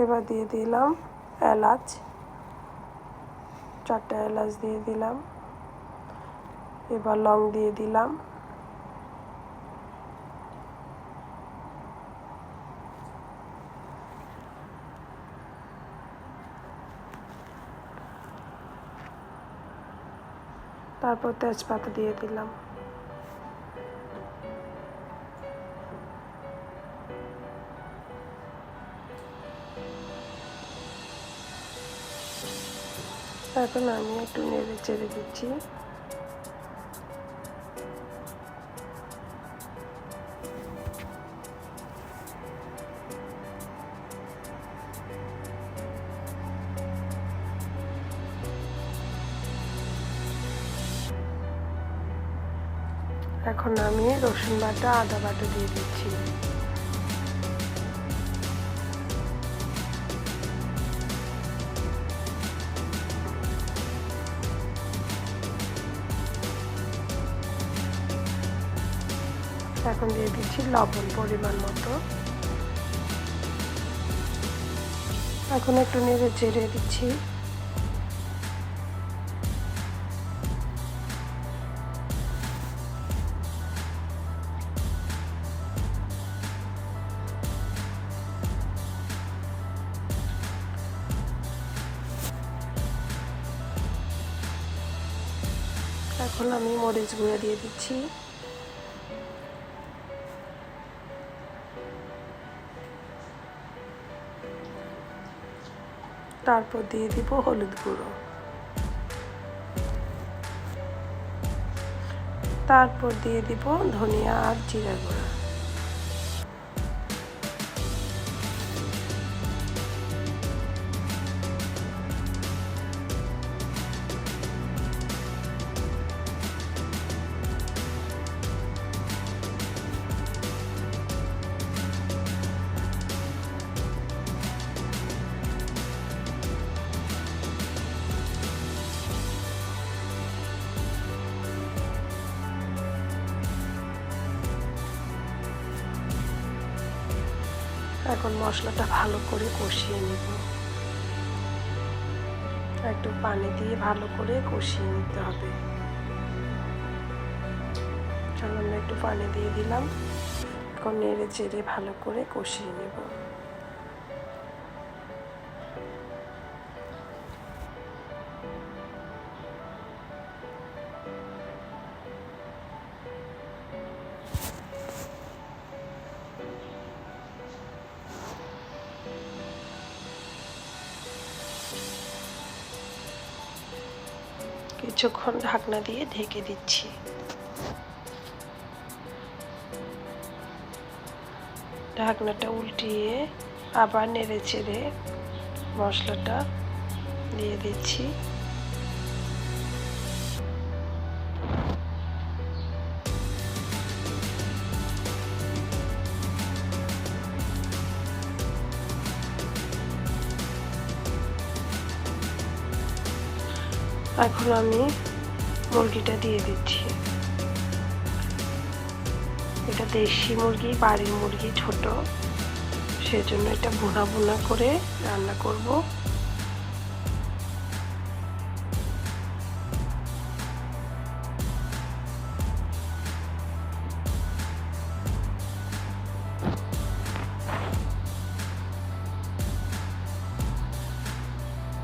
এবার দিয়ে দিলাম এলাচ, চারটা এলাচ দিয়ে দিলাম। এবার লং দিয়ে দিলাম। তারপর তেজপাতা দিয়ে দিলাম। এখন আমি একটু নেড়ে চেড়ে দিচ্ছি। এখন আমি রসুন বাটা আদা বাটা দিয়ে দিচ্ছি। এখন দিয়ে দিচ্ছি লবণ পরিমাণ মতো। এখন একটু নেড়ে চেড়ে দিচ্ছি। এখন আমি মরিচ গুঁড়ো দিয়ে দিচ্ছি। তারপর দিয়ে দিব হলুদ গুঁড়ো। তারপর দিয়ে দিব ধনিয়া আর জিরা গুঁড়া। এখন মশলাটা ভালো করে কষিয়ে নেব। একটু পানি দিয়ে ভালো করে কষিয়ে নিতে হবে। সামান্য একটু পানি দিয়ে দিলাম। এখন নেড়ে চেড়ে ভালো করে কষিয়ে নেব। কিছুক্ষণ ঢাকনা দিয়ে ঢেকে দিচ্ছি। ঢাকনাটা উল্টিয়ে আবার নেড়ে চেড়ে মশলাটা দিয়ে দিচ্ছি। এখন আমি মুরগিটা দিয়ে দিচ্ছি। এটা দেশি মুরগি, বাড়ির মুরগি, ছোট। সেজন্য এটা ভুনা ভুনা করে রান্না করব।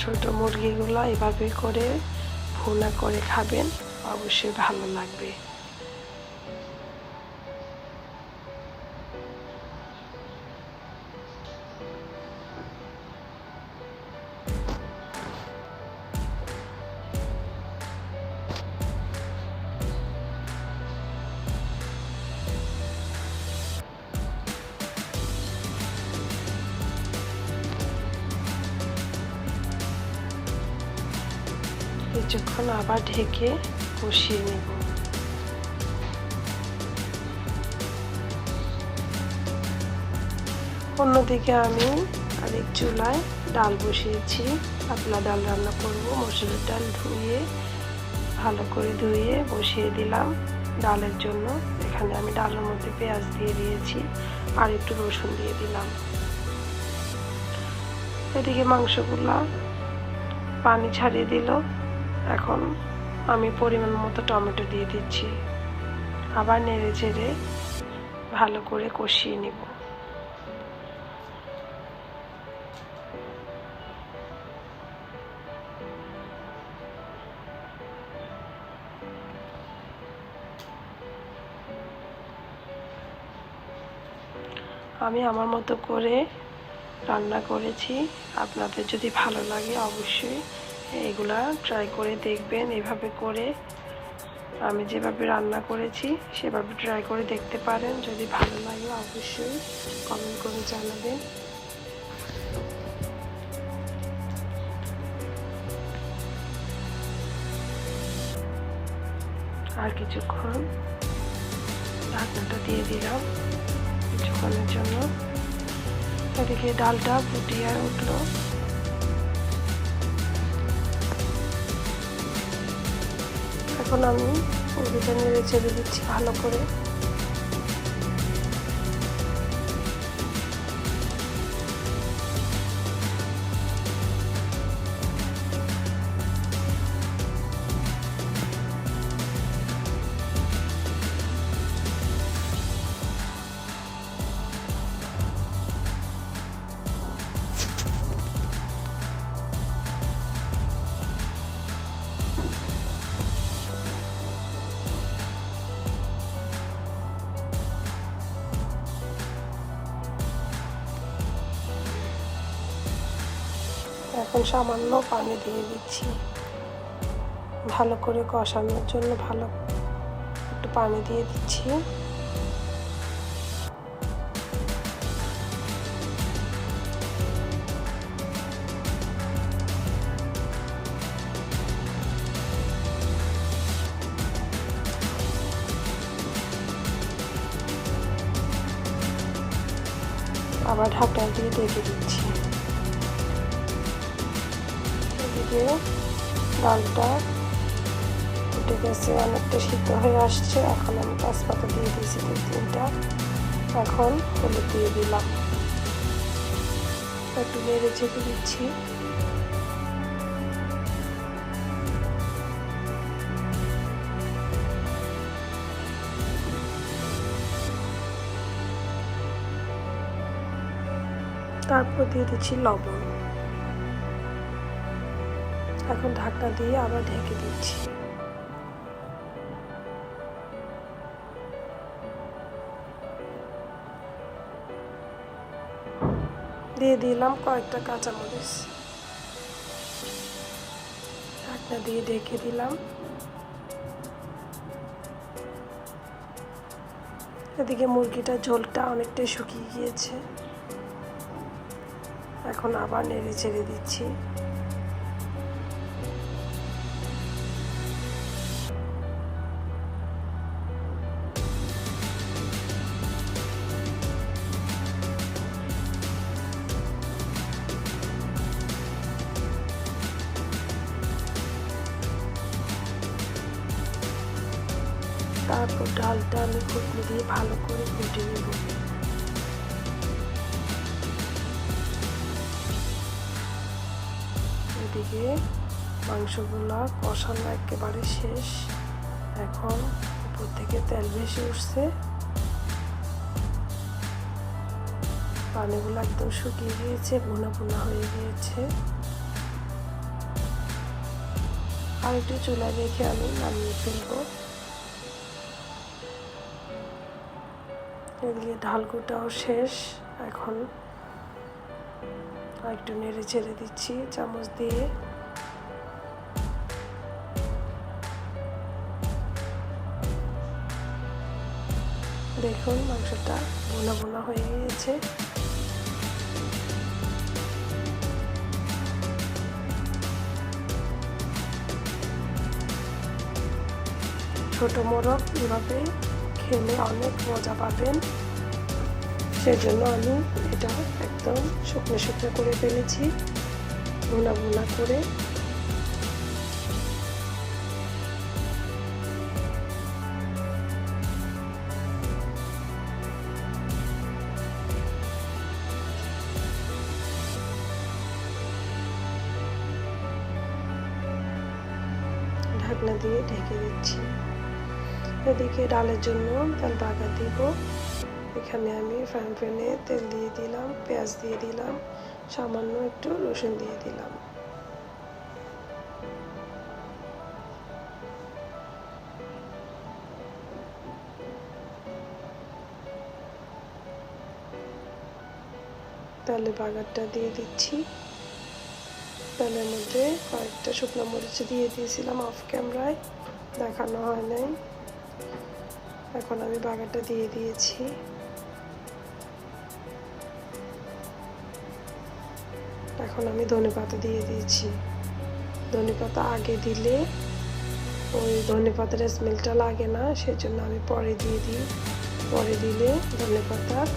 ছোট মুরগিগুলো এভাবে করে ভুনা করে খাবেন অবশ্যই ভালো লাগবে। কিছুক্ষণ আবার ঢেকে কষিয়ে নেব। অন্যদিকে আমি আরেক চুলায় ডাল বসিয়েছি। পাতলা ডাল রান্না করব। মসুরের ডাল ধুয়ে, ভালো করে ধুয়ে বসিয়ে দিলাম ডালের জন্য। এখানে আমি ডালের মধ্যে পেঁয়াজ দিয়ে দিয়েছি আর একটু রসুন দিয়ে দিলাম। এদিকে মাংসগুলা পানি ছাড়িয়ে দিল। এখন আমি পরিমাণ মতো টমেটো দিয়ে দিচ্ছি। আবার নেড়ে চেড়ে ভালো করে কষিয়ে নিব। আমি আমার মতো করে রান্না করেছি। আপনাদের যদি ভালো লাগে অবশ্যই এগুলা ট্রাই করে দেখবেন, এভাবে করে। আমি যেভাবে রান্না করেছি, সেভাবে ট্রাই করে দেখতে পারেন। যদি ভালো লাগে অবশ্যই কমেন্ট করে জানাবেন। আর কিছুক্ষণ ঢাকনাটা দিয়ে দিলাম কিছুক্ষণের জন্য। এদিকে ডালটা ফুটিয়ে উঠল। এখন আমি মুরগিটা চেড়ে দিচ্ছি ভালো করে। এখন সামান্য পানি দিয়ে দিচ্ছি। ভালো করে কষানোর জন্য ভালো একটু পানি দিয়ে দিচ্ছি। আবার ঢাকনা দিয়ে ঢেকে দিচ্ছি। এদিকে ডালটা ফুটে গেছে। অনেকটা সিদ্ধ হয়ে আসছে। এখন আমি তেজপাতা দিয়ে দিয়েছি দু তিনটা। এখন হলুদ দিয়ে দিলাম। একটু নেড়ে চেপে দিচ্ছি। তারপর দিয়ে দিচ্ছি লবণ। এখন ঢাকনা দিয়ে আবার ঢেকে দিচ্ছি। দিয়ে দিলাম কয়েকটা কাঁচামরিচ। ঢাকনা দিয়ে ঢেকে দিলাম। এদিকে মুরগিটা ঝোলটা অনেকটাই শুকিয়ে গিয়েছে। এখন আবার নেড়ে চেড়ে দিচ্ছি। এদিকে মাংসগুলো কষানো একেবারে শেষ। এখন উপর থেকে তেল ভেসে উঠছে। পানিগুলো একদম শুকিয়ে গিয়েছে, ভুনা ভুনা হয়ে গিয়েছে। আর একটু চুলায় রেখে আমি নামিয়ে ফেলব। এদিকে ঢালকুটাও শেষ। এখন একটু নেড়ে ছেড়ে দিচ্ছি, চামচ দিয়ে। দেখুন, মাংসটা বোনা বোনা হয়ে গিয়েছে। ছোট মোরগ এভাবে খেলে অনেক মজা পাবেন। সেজন্য আমি এটা একদম শুকনো শুকনো করে ফেলেছি। ভোনা ভোনা করে। ঢাকনা দিয়ে ঢেকে দিচ্ছি। এদিকে ডালের জন্য তার বাগা দিব। এখানে আমি ফ্রাইং প্যানে তেল দিয়ে দিলাম, পেঁয়াজ দিয়ে দিলাম, সামান্য একটু রসুন দিয়ে দিলাম। তাহলে বাগারটা দিয়ে দিচ্ছি। তেলের মধ্যে কয়েকটা শুকনো মরিচ দিয়ে দিয়েছিলাম অফ ক্যামেরায় দেখানো হয় নাই। এখন আমি বাগারটা দিয়ে দিয়েছি। এখন আমি ধনে পাতা দিয়ে দিয়েছি। ধনে পাতা আগে দিলে ওই ধনে পাতার স্মেলটা লাগে না, সেজন্য আমি পরে দিয়ে দিই। পরে দিলে ধনে পাতার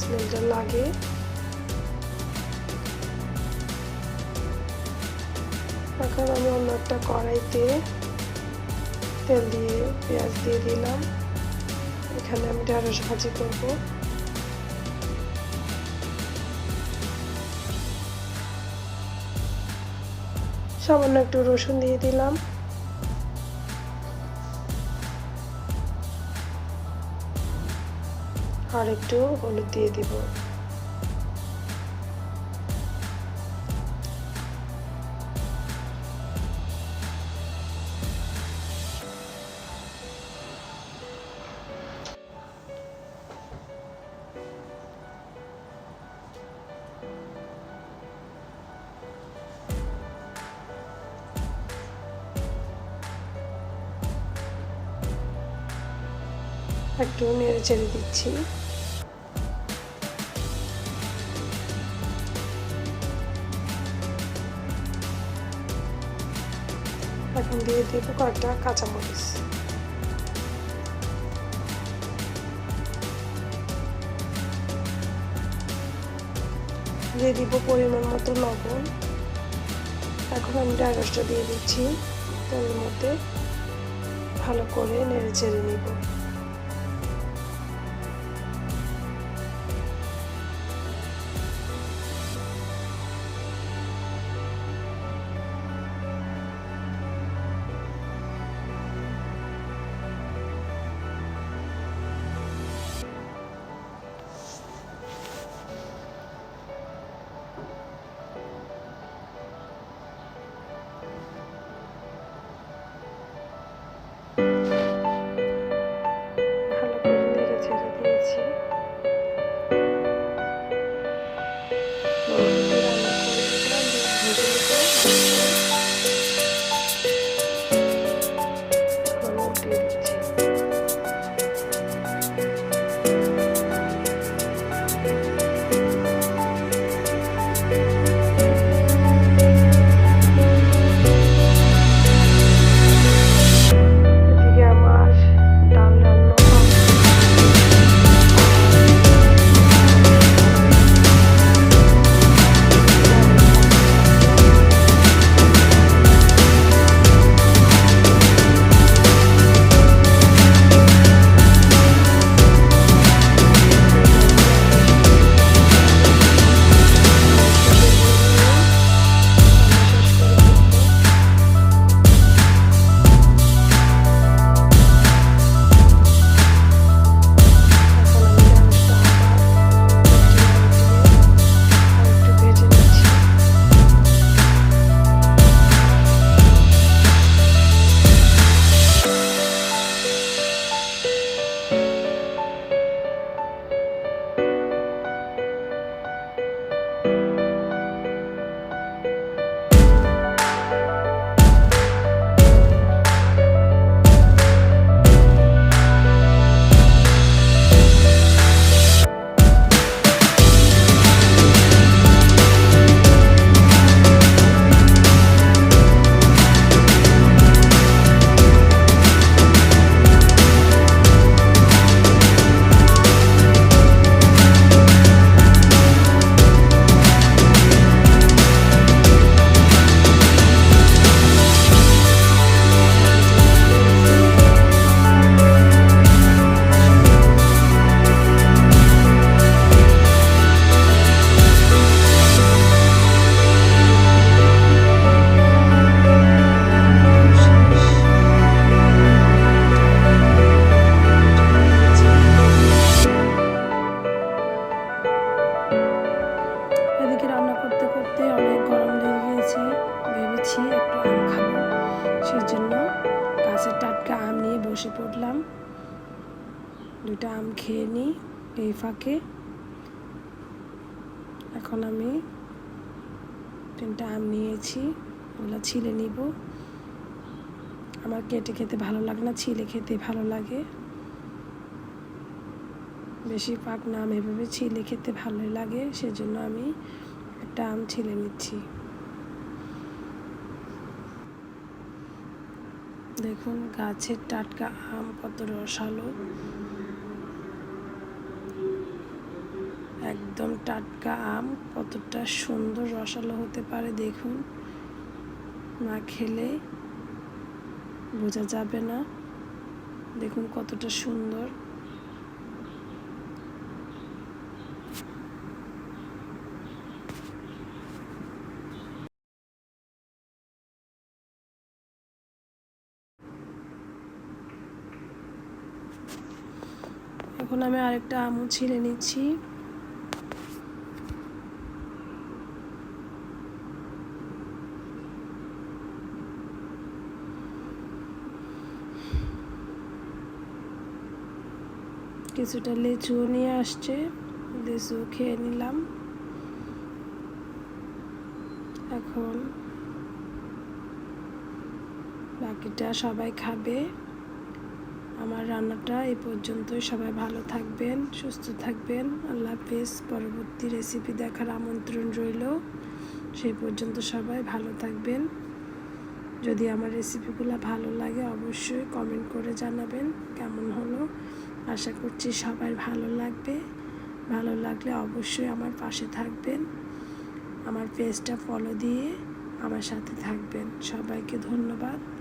স্মেলটা লাগে। এখন আমি অন্য একটা কড়াইতে তেল দিয়ে, পেঁয়াজ দিয়ে দিলাম। এখানে আমি ঢেঁড়স ভাজি করব। সামান্য একটু রসুন দিয়ে দিলাম। আর একটু হলুদ দিয়ে দিব। একটু নেড়ে চেড়ে দিচ্ছি। এখন দিয়ে দেবো কয়েকটা কাঁচামরিচ। দিয়ে দিব পরিমাণ মতো লবণ। এখন আমি ঢ্যাঁড়সটা দিয়ে দিচ্ছি। তেলের মধ্যে ভালো করে নেড়ে চেড়ে নিব। এখন আমি তিনটা আম নিয়েছি, ওগুলো ছিলে নিব। আমার কেটে খেতে ভালো লাগে না, ছিলে খেতে ভালো লাগে। বেশি পাক না, আম এভাবে ছিলে খেতে ভালোই লাগে, সেজন্য আমি একটা আম ছিলে নিচ্ছি। দেখুন, গাছের টাটকা আম কত রসালো। একদম টাটকা আম, কতটা সুন্দর রসালো হতে পারে দেখুন। না খেলে বোঝা যাবে না। দেখুন কতটা সুন্দর। এখন আমি আরেকটা আমও ছিলে নিচ্ছি। কিছুটা লিচুও নিয়ে আসছে। লিচু খেয়ে নিলাম। এখন বাকিটা সবাই খাবে। আমার রান্নাটা এই পর্যন্তই। সবাই ভালো থাকবেন, সুস্থ থাকবেন। আল্লাহ হাফেজ। পরবর্তী রেসিপি দেখার আমন্ত্রণ রইল। সেই পর্যন্ত সবাই ভালো থাকবেন। যদি আমার রেসিপিগুলো ভালো লাগে অবশ্যই কমেন্ট করে জানাবেন। কেমন হলো? আশা করছি সবার ভালো লাগবে। ভালো লাগলে অবশ্যই আমার পাশে থাকবেন। আমার পেজটা ফলো দিয়ে আমার সাথে থাকবেন। সবাইকে ধন্যবাদ।